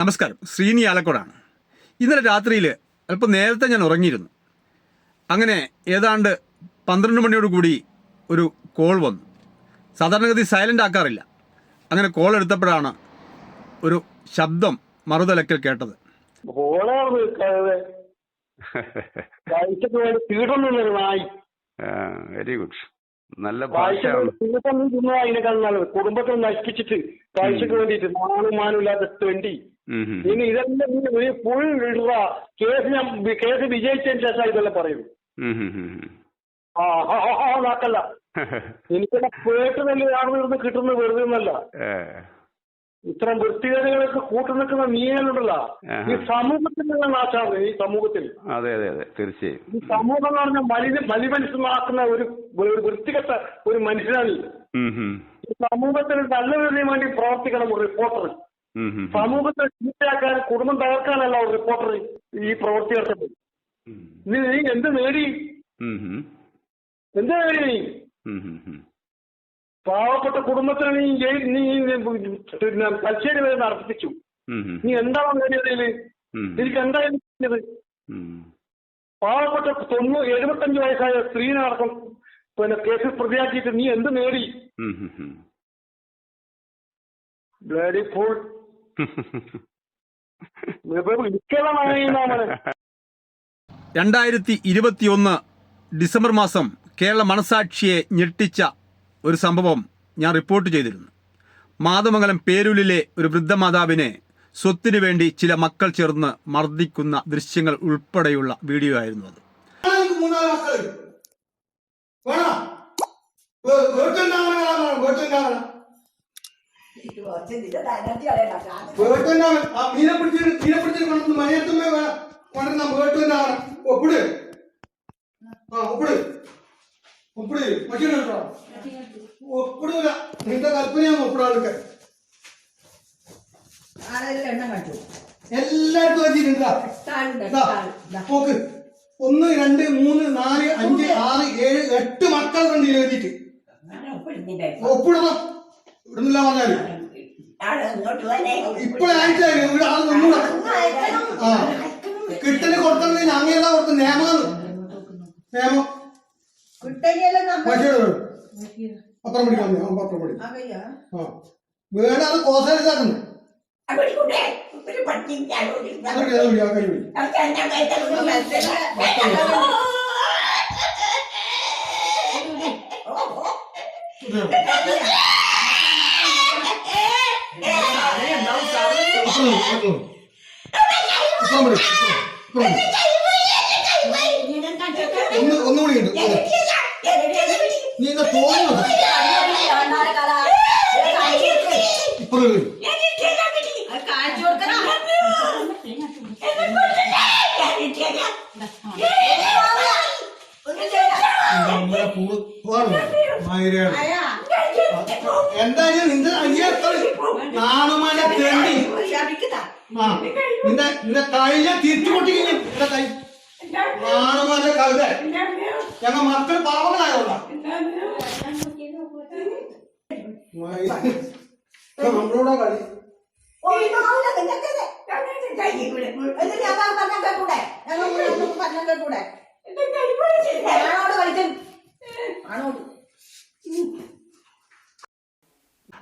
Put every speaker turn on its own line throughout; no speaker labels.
നമസ്കാരം. ശ്രീനി ആലക്കോടാണ്. ഇന്നലെ രാത്രിയിൽ അല്പം നേരത്തെ ഞാൻ ഉറങ്ങിയിരുന്നു. അങ്ങനെ ഏതാണ്ട് പന്ത്രണ്ട് മണിയോട് കൂടി ഒരു കോൾ വന്നു. സാധാരണഗതി സൈലന്റ് ആക്കാറില്ല. അങ്ങനെ കോൾ എടുത്തപ്പോഴാണ് ഒരു ശബ്ദം മറുതലക്കൽ കേട്ടത്.
വേണ്ടി
വെരി ഗുഡ്. നല്ല
വേണ്ടി കുടുംബത്തെ നശിപ്പിച്ചിട്ട് കാഴ്ചക്ക് വേണ്ടിട്ട് നാളും മാനും ഇല്ലാത്ത
ഉം.
ഇനി ഇതെല്ലാം ഒരു ഫുൾ ഇടുക. കേസ് ഞാൻ കേസ് വിജയിച്ചതിന് ശേഷം ഇതെല്ലാം പറയും.
ആക്കല്ല.
ആ നാക്കല്ല. എനിക്കെന്നെ പേട്ട് നെല്ല് കാണുന്നിരുന്ന് നിന്ന് കിട്ടുന്നത് വെറുതെ ഒന്നല്ല. ഇത്തരം വൃത്തികേടുകളൊക്കെ കൂട്ടു നിൽക്കുന്ന നീയലുണ്ടല്ലോ ഈ സമൂഹത്തിന്റെ നാശാണ് ഈ സമൂഹത്തിൽ.
അതെ അതെ അതെ തീർച്ചയായും.
ഈ സമൂഹം എന്ന് പറഞ്ഞാൽ മലിന മലിമനുഷ്യനാക്കുന്ന ഒരു ഒരു വൃത്തികെട്ട ഒരു മനുഷ്യനാണ്. ഈ സമൂഹത്തിന് നല്ലതിന് വേണ്ടി പ്രവർത്തിക്കണം ഒരു റിപ്പോർട്ടർ. സമൂഹത്തെ ചീത്തയാക്കാൻ കുടുംബം തകർക്കാനല്ല ഒരു റിപ്പോർട്ടർ ഈ പ്രവൃത്തി
ഉം.
നീ നീ എന്ത് നേടി. എന്ത് നേടി നീ. പാവപ്പെട്ട കുടുംബത്തിന് നീ ജയിൽ നീ പിന്നെ തലശ്ശേരി വരെ
ഉം.
നീ എന്താണ് നേടിയതിൽ നിനക്ക് എന്തായാലും. പാവപ്പെട്ട തൊണ്ണൂറ് എഴുപത്തഞ്ച് വയസ്സായ സ്ത്രീനെ അടക്കം പിന്നെ കേസിൽ പ്രതിയാക്കിയിട്ട് നീ എന്ത് നേടി. ബ്ലഡി ഫുൾ
രണ്ടായിരത്തി ഇരുപത്തിയൊന്ന് ഡിസംബർ മാസം കേരള മനസാക്ഷിയെ ഞെട്ടിച്ച ഒരു സംഭവം ഞാൻ റിപ്പോർട്ട് ചെയ്തിരുന്നു. മാതമംഗലം പേരൂലിലെ ഒരു വൃദ്ധമാതാവിനെ സ്വത്തിനു വേണ്ടി ചില മക്കൾ ചേർന്ന് മർദ്ദിക്കുന്ന ദൃശ്യങ്ങൾ ഉൾപ്പെടെയുള്ള വീഡിയോ ആയിരുന്നു അത്.
വേണോ മീനെ പിടിച്ചിട്ട് മീനെ പിടിച്ചിട്ട് കൊണ്ടു മണിയത്തുമ്പോ വേണം കൊണ്ടുവന്ന വീട്ടുണ്ടാവണം ഒപ്പിട് ആ ഒപ്പിട് ഒപ്പിട് മറ്റേ ഒപ്പിടൂല നിന്റെ കൽപ്പനയാണ് ഒപ്പിടാൾക്ക് എല്ലാവർക്കും നോക്ക് ഒന്ന് രണ്ട് മൂന്ന് നാല് അഞ്ച് ആറ് ഏഴ് എട്ട് മക്കൾ കണ്ടിട്ട് ഒപ്പിടണം. ഇടുന്നില്ല പറഞ്ഞാൽ ഇപ്പോഴായിട്ടില്ല ഇവിടെ ആൾ നിന്നൂടാ ആ കിട്ടൽ കൊടുത്തത് ഞങ്ങളെല്ലാം കൊടുത്ത് നിയമം പത്രം പിടിക്കാൻ ആ പത്രം പിടിക്കും ആ വേറെ അത് കോസാലിസാക്കുന്നു അതൊക്കെ ഒന്നുകൂടി ഉണ്ട്. നീ എന്നാ തോന്നുന്നു ആ. നിന്റെ നിന്റെ കൈയ തിരിച്ചു പൊട്ടിക്കഴിഞ്ഞു. നിന്റെ കൈ നാണുമാന കവിത ഞങ്ങൾ മക്കൾ പാവങ്ങളായോണ്ടാ. നമ്മളോടാ കളി.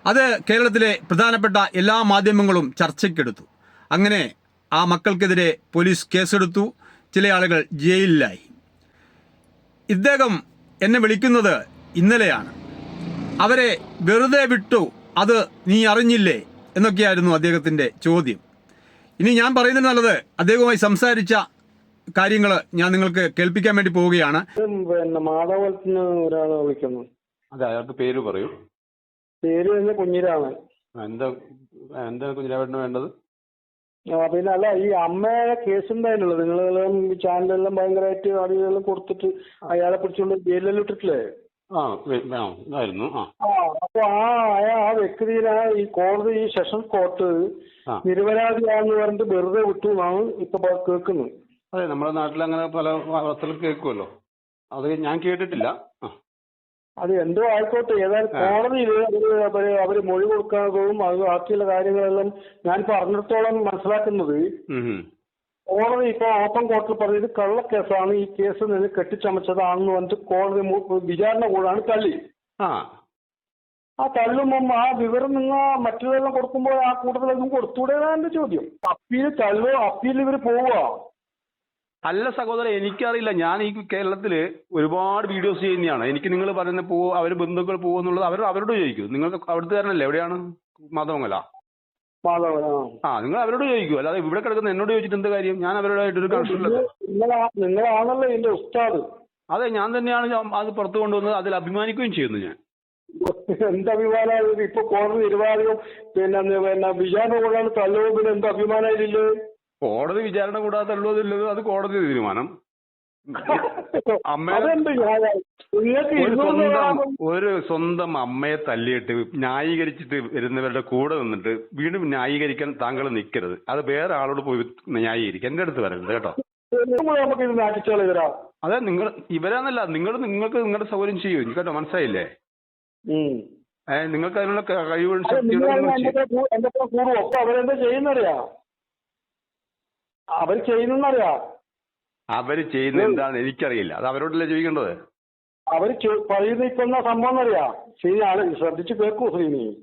അത് കേരളത്തിലെ പ്രധാനപ്പെട്ട എല്ലാ മാധ്യമങ്ങളും ചർച്ചയ്ക്കെടുത്തു. അങ്ങനെ ആ മക്കൾക്കെതിരെ പോലീസ് കേസെടുത്തു. ചില ആളുകൾ ജയിലിലായി. ഇദ്ദേഹം എന്നെ വിളിക്കുന്നത് ഇന്നലെയാണ്. അവരെ വെറുതെ വിട്ടു. അത് നീ അറിഞ്ഞില്ലേ? എന്നൊക്കെയായിരുന്നു അദ്ദേഹത്തിന്റെ ചോദ്യം. ഇനി ഞാൻ പറയുന്നത് നല്ലത് അദ്ദേഹവുമായി സംസാരിച്ച കാര്യങ്ങൾ ഞാൻ നിങ്ങൾക്ക് കേൾപ്പിക്കാൻ വേണ്ടി പോവുകയാണ്.
പിന്നെ മാധവത്തിന് ഒരാളെ വിളിക്കുന്നു.
അതെ അയാൾക്ക് പേര് പറയൂ.
പേര് തന്നെ കുഞ്ഞിരാമൻ.
എന്താ എന്താ കുഞ്ഞിരാമേട്ടന് വേണ്ടത്?
ആ, പിന്നെ അല്ല ഈ അമ്മയുടെ കേസ് ഉണ്ടായിരുന്നല്ലോ നിങ്ങളെല്ലാം ചാനലെല്ലാം ഭയങ്കരമായിട്ട് അറിവുകൾ കൊടുത്തിട്ട് അയാളെ പിടിച്ചുകൊണ്ട് ജയിലിൽ ഇട്ടിട്ടില്ലേ?
ആ ആ
അപ്പൊ ആ. ആ- ആ വ്യക്തിനെ ഈ കോടതി ഈ സെഷൻ കോർട്ട്
ആ.
നിരപരാധിയാന്ന് പറഞ്ഞിട്ട് വെറുതെ വിട്ടു എന്നാണ് ഇപ്പൊ പ- കേൾക്കുന്നത്.
അതെ നമ്മുടെ നാട്ടിൽ അങ്ങനെ പല അവസ്ഥകൾ കേൾക്കുമല്ലോ അത് ഞാൻ കേട്ടിട്ടില്ല. ആ.
അത് എന്തോ ആയിക്കോട്ടെ. ഏതായാലും കോടതിയിൽ അവർ അവർ അവർ മൊഴി കൊടുക്കുന്നതും അത് ബാക്കിയുള്ള കാര്യങ്ങളെല്ലാം ഞാൻ പറഞ്ഞിടത്തോളം മനസ്സിലാക്കുന്നത്. കോടതി ഇപ്പൊ ഓപ്പൺ കോർട്ടിൽ പറഞ്ഞത് കള്ളക്കേസാണ്. ഈ കേസ് നിന്ന് കെട്ടിച്ചമച്ചതാണെന്ന് പറഞ്ഞിട്ട് കോടതി വിചാരണ കൂടാണ് തള്ളി.
ആ.
ആ തള്ളുമ്പം ആ വിവരം നിങ്ങൾ മറ്റുള്ളവരെല്ലാം കൊടുക്കുമ്പോൾ ആ കൂട്ടത്തിലൊന്നും കൊടുത്തൂടെ എന്റെ ചോദ്യം. അപ്പീൽ തള്ളു അപ്പീൽ ഇവർ പോവുക
അല്ല സഹോദരൻ എനിക്കറിയില്ല. ഞാൻ ഈ കേരളത്തിൽ ഒരുപാട് വീഡിയോസ് ചെയ്യുന്നതാണ്. എനിക്ക് നിങ്ങൾ പറയുന്ന പോ അവർ ബന്ധുക്കൾ പോകുന്നുള്ളത് അവർ അവരോട് ചോദിക്കും. നിങ്ങൾ അവിടുത്തെ കാരണല്ലേ എവിടെയാണ്? മാധവമംഗല?
മാധവൻ ആ.
നിങ്ങൾ അവരോട് ചോദിക്കൂ. അല്ലാതെ ഇവിടെ കിടക്കുന്ന എന്നോട് ചോദിച്ചിട്ട് എന്ത് കാര്യം? ഞാൻ അവരോടായിട്ട് ഒരു
നിങ്ങളാണല്ലോ ഉസ്താദ്.
അതെ ഞാൻ തന്നെയാണ് അത് പുറത്തു കൊണ്ടുവന്നത്. അതിൽ അഭിമാനിക്കുകയും ചെയ്യുന്നു ഞാൻ.
എന്ത് അഭിമാനം ഇപ്പൊ കോടതി നിരുപാധികം പിന്നെ പിന്നെ കൊള്ളാൻ തള്ളുമ്പോൾ പിന്നെ എന്ത് അഭിമാനമായില്ലേ
കോടതി വിചാരണ കൂടാതെ ഉള്ളതില്ലത് അത് കോടതി തീരുമാനം? ഒരു സ്വന്തം ഒരു സ്വന്തം അമ്മയെ തല്ലിയിട്ട് ന്യായീകരിച്ചിട്ട് വരുന്നവരുടെ കൂടെ നിന്നിട്ട് വീണ്ടും ന്യായീകരിക്കാൻ താങ്കൾ നിൽക്കരുത്. അത് വേറെ ആളോട് പോയി ന്യായീകരിക്കാം എന്റെ അടുത്ത് വരരുത് കേട്ടോ. അതെ നിങ്ങൾ ഇവരാന്നല്ല നിങ്ങൾ നിങ്ങൾക്ക് നിങ്ങളുടെ സൗകര്യം ചെയ്യൂ. കേട്ടോ മനസ്സിലായില്ലേ? നിങ്ങൾക്ക് അതിനുള്ള കഴിവ്
അല്ല,
ശക്തിയും
നിങ്ങൾ
നിങ്ങൾ ചെയ്യൂ.
എന്റെ കൂ- എന്റെ കൂടെ കൂടുവോ അപ്പൊ അവരെന്താ ചെയ്യുന്നറിയാ അവർ
ചെയ്യുന്ന എന്താണെന്ന് എനിക്കറിയില്ല. അത് അവരോടല്ലേ ചോദിക്കേണ്ടത്?
അവർ ചെ- പറയുന്ന ഇപ്പൊ എന്താ സംഭവം എന്നറിയാ ശരിയാണ് ശ്രദ്ധിച്ചു കേൾക്കൂ ശ്രീനി.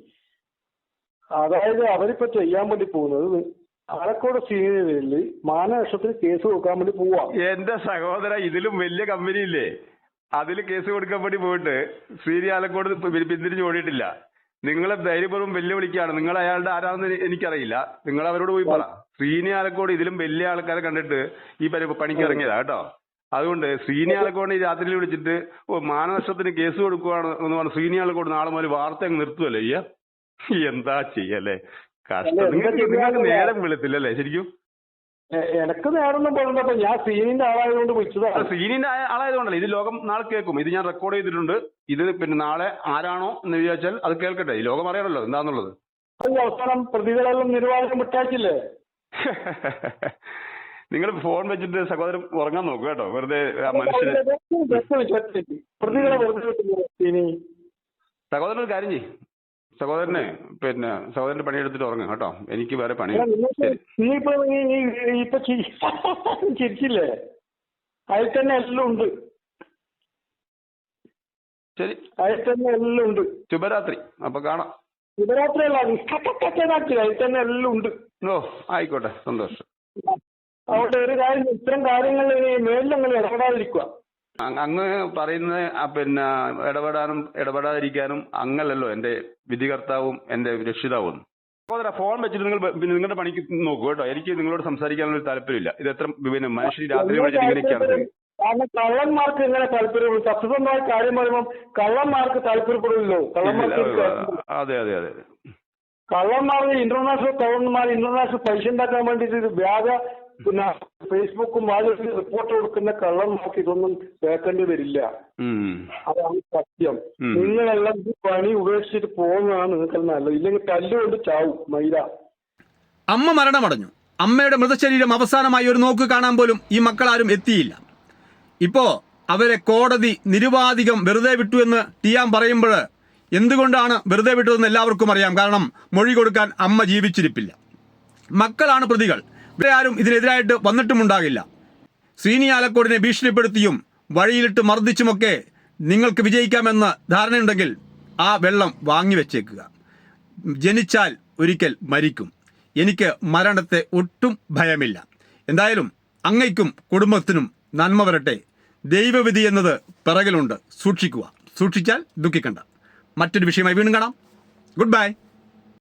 അതായത് അവരിപ്പോ ചെയ്യാൻ വേണ്ടി പോകുന്നത് ആലക്കോട് സീനിയറിൽ മാനനഷ്ടത്തിന് കേസ് കൊടുക്കാൻ വേണ്ടി പോവാ.
എന്റെ സഹോദര ഇതിലും വലിയ കമ്പനി ഇല്ലേ അതിൽ കേസ് കൊടുക്കാൻ വേണ്ടി പോയിട്ട് ശ്രീനി ആലക്കോട് പിന്തിരിഞ്ഞ് ഓടിയിട്ടില്ല. നിങ്ങളെ ധൈര്യപൂർവം വെല്ലുവിളിക്കുകയാണ്. നിങ്ങൾ അയാളുടെ ആരാണെന്ന് എനിക്കറിയില്ല. നിങ്ങൾ അവരോട് പോയി പറ. ശ്രീനി ആലക്കോട് ഇതിലും വലിയ ആൾക്കാരെ കണ്ടിട്ട് ഈ പരി പണിക്ക് ഇറങ്ങിയതാ കേട്ടോ. അതുകൊണ്ട് ശ്രീനി ആലക്കോട് ഈ രാത്രിയിൽ വിളിച്ചിട്ട് ഓ മാനനഷ്ടത്തിന് കേസ് കൊടുക്കുവാണ് എന്ന് പറഞ്ഞ് ശ്രീനി ആലക്കോട് നാളെ മുതൽ വാർത്ത അങ്ങ് നിർത്തുമല്ലേ അയ്യ എന്താ ചെയ്യല്ലേ? കഷ്ടം. നിങ്ങൾക്ക് നിങ്ങൾക്ക് നേരം വെളുത്തില്ലല്ലേ? ശരിക്കും
എനക്ക് നേരൊന്നും പറഞ്ഞപ്പോ ഞാൻ സീനിന്റെ ആളായതുകൊണ്ട് വിളിച്ചതാണ്
സീനിന്റെ ആളായതുകൊണ്ടല്ല. ഇത് ലോകം നാളെ കേൾക്കും. ഇത് ഞാൻ റെക്കോർഡ് ചെയ്തിട്ടുണ്ട്. ഇത് പിന്നെ നാളെ ആരാണോ എന്ന് വിചാരിച്ചാൽ അത് കേൾക്കട്ടെ. ഈ ലോകം അറിയണല്ലോ എന്താന്നുള്ളത്.
അവസാനം പ്രതികളെല്ലാം നിരുവാദം വിട്ടാക്കില്ലേ
നിങ്ങൾ ഫോൺ വെച്ചിട്ട് സഹോദരൻ ഉറങ്ങാൻ നോക്കൂ കേട്ടോ. വെറുതെ മനുഷ്യന്
പ്രതികളെ
സഹോദരൻ ഒരു കാര്യം ചെയ്യും. സഹോദരനെ പിന്നെ സഹോദരന്റെ പണിയെടുത്തിട്ട് ഉറങ്ങും കേട്ടോ. എനിക്ക് വേറെ പണി
അല്ല, നീ ഇപ്പൊ ചിരി- ചിരിച്ചില്ലേ? അതിൽ തന്നെ എല്ലാം ഉണ്ട്.
ശരി.
അതിൽ തന്നെ എല്ലാം ഉണ്ട്.
ശുഭരാത്രി. അപ്പൊ കാണാം.
ശുഭരാത്രി കക്കക്കക്കനാക്കി അതിൽ തന്നെ എല്ലാം ഉണ്ട്.
ഓ ആയിക്കോട്ടെ. സന്തോഷം.
അവിടെ ഒരു കാര്യം ഇത്തരം കാര്യങ്ങൾ മേലിൽ നിങ്ങൾ ഇടപെടാതിരിക്കുക
അങ്ങ് പറയുന്ന പിന്നെ ഇടപെടാനും ഇടപെടാതിരിക്കാനും അങ്ങല്ലല്ലോ എന്റെ വിധികർത്താവും എന്റെ രക്ഷിതാവും. സഹോദര ഫോൺ വെച്ചിട്ട് നിങ്ങൾ പിന്നെ നിങ്ങളുടെ പണിക്ക് നോക്കൂ കേട്ടോ. എനിക്ക് നിങ്ങളോട് സംസാരിക്കാനുള്ള താല്പര്യമില്ല. ഇത് എത്ര പിന്നെ മനുഷ്യർ രാത്രി വിളിച്ചിട്ട് ഇങ്ങനെയൊക്കെയാണ്.
കാരണം കള്ളന്മാർക്ക് ഇങ്ങനെ താല്പര്യമുള്ളൂ. സത്യസന്ധമായ കാര്യം പറയുമ്പോൾ കള്ളന്മാർക്ക്
അതെ അതെ അതെ അതെ.
കള്ളന്മാർ ഇന്റർനാഷണൽ കള്ളന്മാർ ഇന്റർനാഷണൽ പൈസ ഉണ്ടാക്കാൻ വേണ്ടിയിട്ട് വ്യാജ പിന്നെ ഫേസ്ബുക്കും വാട്സപ്പിൽ റിപ്പോർട്ട് കൊടുക്കുന്ന കള്ളന്മാർക്ക് ഇതൊന്നും കേൾക്കേണ്ടി വരില്ല. അതാണ് സത്യം. നിങ്ങളെല്ലാം ഈ പണി ഉപേക്ഷിച്ചിട്ട് പോകുന്നതാണ് നിങ്ങൾക്ക് നല്ലത്. ഇല്ലെങ്കിൽ തല്ലുകൊണ്ട് ചാവും മൈര.
അമ്മ മരണമടഞ്ഞു. അമ്മയുടെ മൃതശരീരം അവസാനമായി ഒരു നോക്ക് കാണാൻ പോലും ഈ മക്കളാരും എത്തിയില്ല. ഇപ്പോ അവരെ കോടതി നിരുപാധികം വെറുതെ വിട്ടു എന്ന് ടിയാൻ പറയുമ്പോൾ എന്തുകൊണ്ടാണ് വെറുതെ വിട്ടതെന്ന് എല്ലാവർക്കും അറിയാം. കാരണം മൊഴി കൊടുക്കാൻ അമ്മ ജീവിച്ചിരിപ്പില്ല. മക്കളാണ് പ്രതികൾ. ആരും ഇതിനെതിരായിട്ട് വന്നിട്ടുമുണ്ടാകില്ല. ശ്രീനി ആലക്കോടിനെ ഭീഷണിപ്പെടുത്തിയും വഴിയിലിട്ട് മർദ്ദിച്ചുമൊക്കെ നിങ്ങൾക്ക് വിജയിക്കാമെന്ന് ധാരണയുണ്ടെങ്കിൽ ആ വെള്ളം വാങ്ങി വാങ്ങിവെച്ചേക്കുക ജനിച്ചാൽ ഒരിക്കൽ മരിക്കും. എനിക്ക് മരണത്തെ ഒട്ടും ഭയമില്ല. എന്തായാലും അങ്ങയ്ക്കും കുടുംബത്തിനും നന്മ വരട്ടെ. ദൈവവിധി എന്നത് പിറകിലുണ്ട്. സൂക്ഷിക്കുക. സൂക്ഷിച്ചാൽ ദുഃഖിക്കണ്ട. മറ്റൊരു വിഷയമായി വീണ്ടും കാണാം. Good bye